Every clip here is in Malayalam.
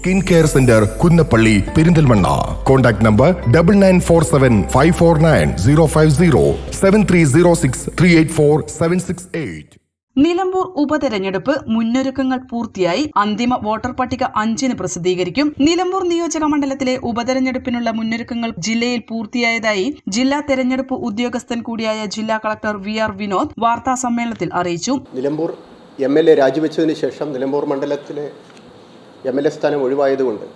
Skin care centre Kunnappally Perinthalmanna. Contact number double nine four seven five four nine zero five zero seven three zero six three eight four seven six eight Nilambur ഉപതെരഞ്ഞെടുപ്പ് മുന്നൊരുക്കങ്ങൾ പൂർത്തിയായി അന്തിമ വോട്ടർ പട്ടിക അഞ്ചിന് പ്രസിദ്ധീകരിക്കും. നിലമ്പൂർ നിയോജക മണ്ഡലത്തിലെ ഉപതെരഞ്ഞെടുപ്പിനുള്ള മുന്നൊരുക്കങ്ങൾ ജില്ലയിൽ പൂർത്തിയായതായി ജില്ലാ തെരഞ്ഞെടുപ്പ് ഉദ്യോഗസ്ഥൻ കൂടിയായ ജില്ലാ കളക്ടർ വി ആർ വിനോദ് വാർത്താ സമ്മേളനത്തിൽ അറിയിച്ചു. നിലമ്പൂർ എം എൽ എ രാജിവെച്ചതിന് ശേഷം നിലമ്പൂർ മണ്ഡലത്തിലെ എം എൽ എ സ്ഥാനം ഒഴിവായതുകൊണ്ട്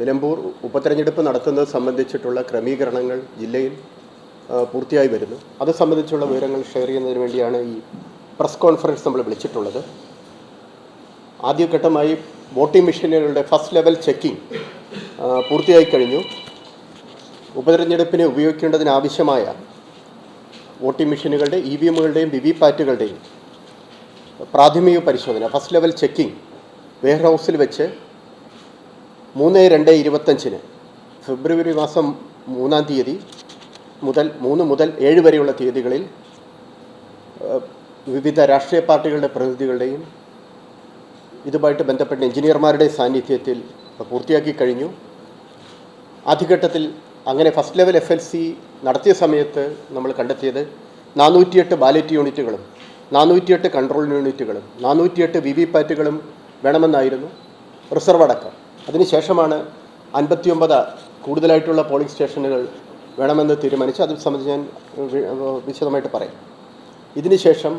നിലമ്പൂർ ഉപതെരഞ്ഞെടുപ്പ് നടത്തുന്നത് സംബന്ധിച്ചിട്ടുള്ള ക്രമീകരണങ്ങൾ ജില്ലയിൽ പൂർത്തിയായി വരുന്നു. അത് സംബന്ധിച്ചുള്ള വിവരങ്ങൾ ഷെയർ ചെയ്യുന്നതിന് വേണ്ടിയാണ് ഈ പ്രസ് കോൺഫറൻസ് നമ്മൾ വിളിച്ചിട്ടുള്ളത്. ആദ്യഘട്ടമായി വോട്ടിംഗ് മെഷീനുകളുടെ ഫസ്റ്റ് ലെവൽ ചെക്കിംഗ് പൂർത്തിയായി കഴിഞ്ഞു. ഉപതെരഞ്ഞെടുപ്പിന് ഉപയോഗിക്കേണ്ടതിനാവശ്യമായ വോട്ടിംഗ് മെഷീനുകളുടെ ഇ വി എമ്മുകളുടെയും വി വി പാറ്റുകളുടെയും പ്രാഥമിക പരിശോധന ഫസ്റ്റ് ലെവൽ ചെക്കിംഗ് വെയർ ഹൗസിൽ വെച്ച് മൂന്ന് രണ്ട് ഇരുപത്തഞ്ചിന് ഫെബ്രുവരി മാസം മൂന്നാം തീയതി മുതൽ മൂന്ന് മുതൽ ഏഴ് വരെയുള്ള തീയതികളിൽ വിവിധ രാഷ്ട്രീയ പാർട്ടികളുടെ പ്രതിനിധികളുടെയും ഇതുമായിട്ട് ബന്ധപ്പെട്ട എഞ്ചിനീയർമാരുടെ സാന്നിധ്യത്തിൽ പൂർത്തിയാക്കി കഴിഞ്ഞു. ആദ്യഘട്ടത്തിൽ അങ്ങനെ first level F L C നടത്തിയ സമയത്ത് നമ്മൾ കണ്ടെത്തിയത് നാനൂറ്റിയെട്ട് ബാലറ്റ് യൂണിറ്റുകളും നാനൂറ്റിയെട്ട് കൺട്രോൾ യൂണിറ്റുകളും നാനൂറ്റിയെട്ട് വി വി പാറ്റുകളും വേണമെന്നായിരുന്നു. റിസർവ് അടക്കം. അതിനുശേഷമാണ് അൻപത്തിയൊമ്പത് കൂടുതലായിട്ടുള്ള പോളിംഗ് സ്റ്റേഷനുകൾ വേണമെന്ന് തീരുമാനിച്ചു അത് സംബന്ധിച്ച് ഞാൻ വിശദമായിട്ട് പറയാം. ഇതിനുശേഷം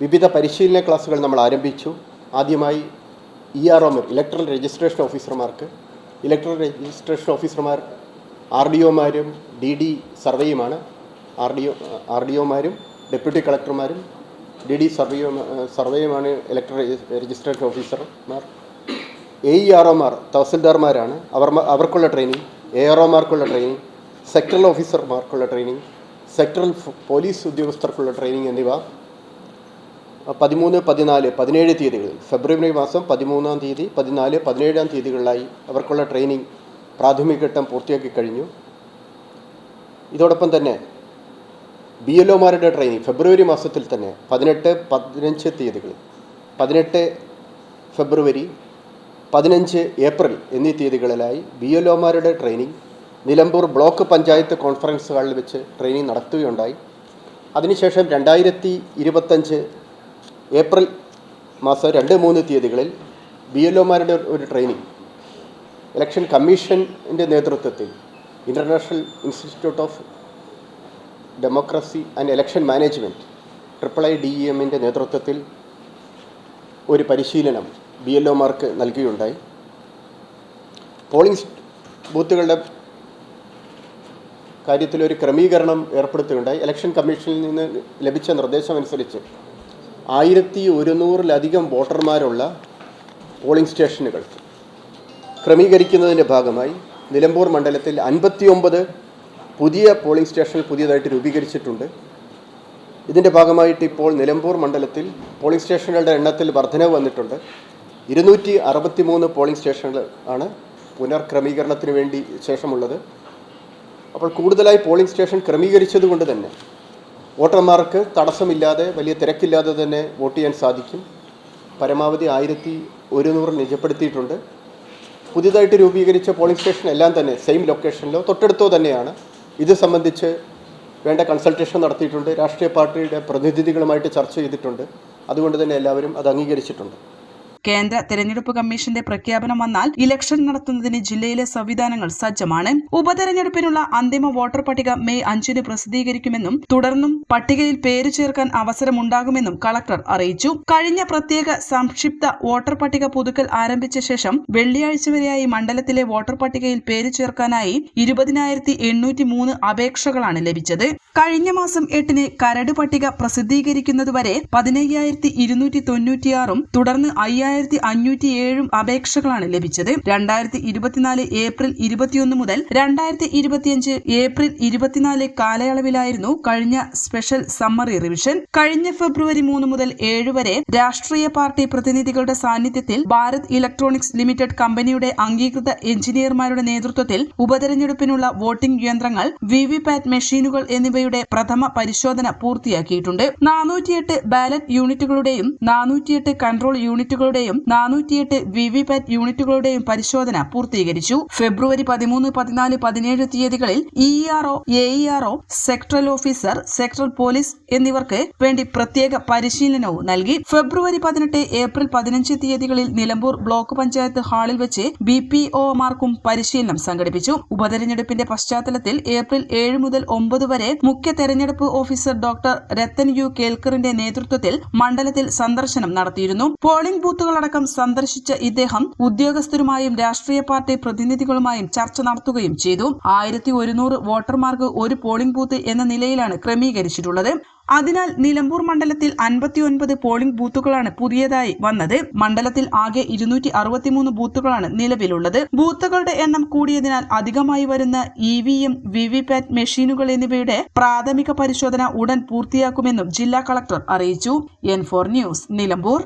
വിവിധ പരിശീലന ക്ലാസ്സുകൾ നമ്മൾ ആരംഭിച്ചു. ആദ്യമായി ഇ ആർ ഒമാർ ഇലക്ട്രൽ രജിസ്ട്രേഷൻ ഓഫീസർമാർക്ക്. ഇലക്ട്രൽ രജിസ്ട്രേഷൻ ഓഫീസർമാർ ആർ ഡി ഒമാരും D D സർവേയുമാണ്. R D O R D ഒമാരും deputy കളക്ടർമാരും ഡി ഡി സർവേയോ സർവേയുമാണ് ഇലക്ട്രൽ രജിസ്ട്രേഷൻ ഓഫീസർമാർ എ ഇ ആർ ഒമാർ തഹസിൽദാർമാരാണ്. അവർ അവർക്കുള്ള ട്രെയിനിങ് എ ആർ ഒമാർക്കുള്ള ട്രെയിനിങ് സെക്ടറൽ ഓഫീസർമാർക്കുള്ള ട്രെയിനിങ് സെക്ടറൽ പോലീസ് ഉദ്യോഗസ്ഥർക്കുള്ള ട്രെയിനിങ് എന്നിവ. പതിമൂന്ന് പതിനാല് പതിനേഴ് തീയതികളിൽ ഫെബ്രുവരി മാസം പതിമൂന്നാം തീയതി പതിനാല് പതിനേഴാം തീയതികളിലായി അവർക്കുള്ള ട്രെയിനിങ് പ്രാഥമിക ഘട്ടം പൂർത്തിയാക്കി കഴിഞ്ഞു. ഇതോടൊപ്പം തന്നെ ബി എൽ ഒമാരുടെ ട്രെയിനിങ് ഫെബ്രുവരി മാസത്തിൽ തന്നെ പതിനെട്ട് പതിനഞ്ച് തീയതികൾ പതിനെട്ട് ഫെബ്രുവരി പതിനഞ്ച് ഏപ്രിൽ എന്നീ തീയതികളിലായി B L ഒമാരുടെ training Nilambur block panchayat conference ഹാളിൽ വെച്ച് ട്രെയിനിങ് നടത്തുകയുണ്ടായി. അതിനുശേഷം രണ്ടായിരത്തി ഇരുപത്തഞ്ച് ഏപ്രിൽ മാസം രണ്ട് മൂന്ന് തീയതികളിൽ ബി എൽ ഒമാരുടെ ഒരു ട്രെയിനിങ് ഇലക്ഷൻ കമ്മീഷന്റെ നേതൃത്വത്തിൽ international institute of democracy and election management triple I D എമ്മിന്റെ നേതൃത്വത്തിൽ ഒരു പരിശീലനം ബി എൽ ഒമാർക്ക് നൽകുകയുണ്ടായി പോളിംഗ് ബൂത്തുകളുടെ കാര്യത്തിൽ ഒരു ക്രമീകരണം ഏർപ്പെടുത്തുകയുണ്ടായി. ഇലക്ഷൻ കമ്മീഷനിൽ നിന്ന് ലഭിച്ച നിർദ്ദേശമനുസരിച്ച് ആയിരത്തി ഒരുന്നൂറിലധികം വോട്ടർമാരുള്ള പോളിംഗ് സ്റ്റേഷനുകൾ ക്രമീകരിക്കുന്നതിന്റെ ഭാഗമായി നിലമ്പൂർ മണ്ഡലത്തിൽ അൻപത്തിയൊമ്പത് പുതിയ പോളിംഗ് സ്റ്റേഷൻ പുതിയതായിട്ട് രൂപീകരിച്ചിട്ടുണ്ട്. ഇതിന്റെ ഭാഗമായിട്ട് ഇപ്പോൾ നിലമ്പൂർ മണ്ഡലത്തിൽ പോളിംഗ് സ്റ്റേഷനുകളുടെ എണ്ണത്തിൽ വർധനവ് വന്നിട്ടുണ്ട്. ഇരുന്നൂറ്റി അറുപത്തി മൂന്ന് പോളിംഗ് സ്റ്റേഷനുകൾ ആണ് പുനർക്രമീകരണത്തിന് വേണ്ടി ശേഷമുള്ളത്. അപ്പോൾ കൂടുതലായി പോളിംഗ് സ്റ്റേഷൻ ക്രമീകരിച്ചതുകൊണ്ട് തന്നെ വോട്ടർമാർക്ക് തടസ്സമില്ലാതെ വലിയ തിരക്കില്ലാതെ തന്നെ വോട്ട് ചെയ്യാൻ സാധിക്കും. പരമാവധി ആയിരത്തി ഒരുന്നൂറ് നിജപ്പെടുത്തിയിട്ടുണ്ട്. പുതിയതായിട്ട് രൂപീകരിച്ച പോളിംഗ് സ്റ്റേഷൻ എല്ലാം തന്നെ സെയിം ലൊക്കേഷനിലോ തൊട്ടടുത്തോ തന്നെയാണ്. ഇത് സംബന്ധിച്ച് വേണ്ട കൺസൾട്ടേഷൻ നടത്തിയിട്ടുണ്ട്. രാഷ്ട്രീയ പാർട്ടിയുടെ പ്രതിനിധികളുമായിട്ട് ചർച്ച ചെയ്തിട്ടുണ്ട്. അതുകൊണ്ട് തന്നെ എല്ലാവരും അത് അംഗീകരിച്ചിട്ടുണ്ട്. കേന്ദ്ര തെരഞ്ഞെടുപ്പ് കമ്മീഷന്റെ പ്രഖ്യാപനം വന്നാൽ ഇലക്ഷൻ നടത്തുന്നതിന് ജില്ലയിലെ സംവിധാനങ്ങൾ സജ്ജമാണ്. ഉപതെരഞ്ഞെടുപ്പിനുള്ള അന്തിമ വോട്ടർ പട്ടിക മെയ് അഞ്ചിന് പ്രസിദ്ധീകരിക്കുമെന്നും തുടർന്നും പട്ടികയിൽ പേര് ചേർക്കാൻ അവസരമുണ്ടാകുമെന്നും കളക്ടർ അറിയിച്ചു. കഴിഞ്ഞ പ്രത്യേക സംക്ഷിപ്ത വോട്ടർ പട്ടിക പുതുക്കൽ ആരംഭിച്ച ശേഷം വെള്ളിയാഴ്ച വരെയായി മണ്ഡലത്തിലെ വോട്ടർ പട്ടികയിൽ പേര് ചേർക്കാനായി ഇരുപതിനായിരത്തി എണ്ണൂറ്റി മൂന്ന് അപേക്ഷകളാണ് ലഭിച്ചത്. കഴിഞ്ഞ മാസം എട്ടിന് കരട് പട്ടിക പ്രസിദ്ധീകരിക്കുന്നതുവരെ പതിനയ്യായിരത്തി ഇരുന്നൂറ്റി തൊണ്ണൂറ്റിയാറും തുടർന്ന് അയ്യായിരത്തി അഞ്ഞൂറ്റി ഏഴും അപേക്ഷകളാണ് ലഭിച്ചത്. രണ്ടായിരത്തി ഇരുപത്തിനാല് ഏപ്രിൽ ഇരുപത്തിയൊന്ന് മുതൽ രണ്ടായിരത്തി ഇരുപത്തിയഞ്ച് ഏപ്രിൽ ഇരുപത്തിനാല് കാലയളവിലായിരുന്നു കഴിഞ്ഞ സ്പെഷ്യൽ സമ്മറി റിവിഷൻ. കഴിഞ്ഞ ഫെബ്രുവരി മൂന്ന് മുതൽ ഏഴ് വരെ രാഷ്ട്രീയ പാർട്ടി പ്രതിനിധികളുടെ സാന്നിധ്യത്തിൽ ഭാരത് ഇലക്ട്രോണിക്സ് ലിമിറ്റഡ് കമ്പനിയുടെ അംഗീകൃത എഞ്ചിനീയർമാരുടെ നേതൃത്വത്തിൽ ഉപതെരഞ്ഞെടുപ്പിനുള്ള വോട്ടിംഗ് യന്ത്രങ്ങൾ വി വി പാറ്റ് മെഷീനുകൾ എന്നിവയുടെ പ്രഥമ പരിശോധന പൂർത്തിയാക്കിയിട്ടുണ്ട്. നാനൂറ്റിയെട്ട് ബാലറ്റ് യൂണിറ്റുകളുടെയും നാനൂറ്റിയെട്ട് കൺട്രോൾ യൂണിറ്റുകളുടെയും മെഷീനുകളുടെയും നാനൂറ്റിയെട്ട് വിവിപാറ്റ് യൂണിറ്റുകളുടെയും പരിശോധന പൂർത്തീകരിച്ചു. ഫെബ്രുവരി പതിമൂന്ന് പതിനാല് പതിനേഴ് തീയതികളിൽ E AERO sectoral officer sectoral police എന്നിവർക്ക് വേണ്ടി പ്രത്യേക പരിശീലനവും നൽകി. ഫെബ്രുവരി പതിനെട്ട് ഏപ്രിൽ പതിനഞ്ച് തീയതികളിൽ നിലമ്പൂർ ബ്ലോക്ക് പഞ്ചായത്ത് ഹാളിൽ വെച്ച് ബി പി ഒമാർക്കും പരിശീലനം സംഘടിപ്പിച്ചു. ഉപതെരഞ്ഞെടുപ്പിന്റെ പശ്ചാത്തലത്തിൽ ഏപ്രിൽ ഏഴ് മുതൽ ഒമ്പത് വരെ മുഖ്യ തെരഞ്ഞെടുപ്പ് ഓഫീസർ ഡോക്ടർ രത്തൻ യു കേൽക്കറിന്റെ നേതൃത്വത്തിൽ മണ്ഡലത്തിൽ സന്ദർശനം നടത്തിയിരുന്നു. പോളിംഗ് ബൂത്തുകളടക്കം സന്ദർശിച്ച ഇദ്ദേഹം ഉദ്യോഗസ്ഥരുമായും രാഷ്ട്രീയ പാർട്ടി പ്രതിനിധികളുമായും ചർച്ച നടത്തുകയും ചെയ്തു. ആയിരത്തി ഒരുന്നൂറ് വോട്ടർമാർക്ക് ഒരു പോളിംഗ് ബൂത്ത് എന്ന നിലയിലാണ് ക്രമീകരിച്ചിട്ടുള്ളത്. അതിനാൽ നിലമ്പൂർ മണ്ഡലത്തിൽ അൻപത്തിയൊൻപത് പോളിംഗ് ബൂത്തുകളാണ് പുതിയതായി വന്നത്. മണ്ഡലത്തിൽ ആകെ ഇരുന്നൂറ്റി അറുപത്തിമൂന്ന് ബൂത്തുകളാണ് നിലവിലുള്ളത്. ബൂത്തുകളുടെ എണ്ണം കൂടിയതിനാൽ അധികമായി വരുന്ന E V M V V PAT മെഷീനുകൾ എന്നിവയുടെ പ്രാഥമിക പരിശോധന ഉടൻ പൂർത്തിയാക്കുമെന്നും ജില്ലാ കളക്ടർ അറിയിച്ചു. N four news Nilambur.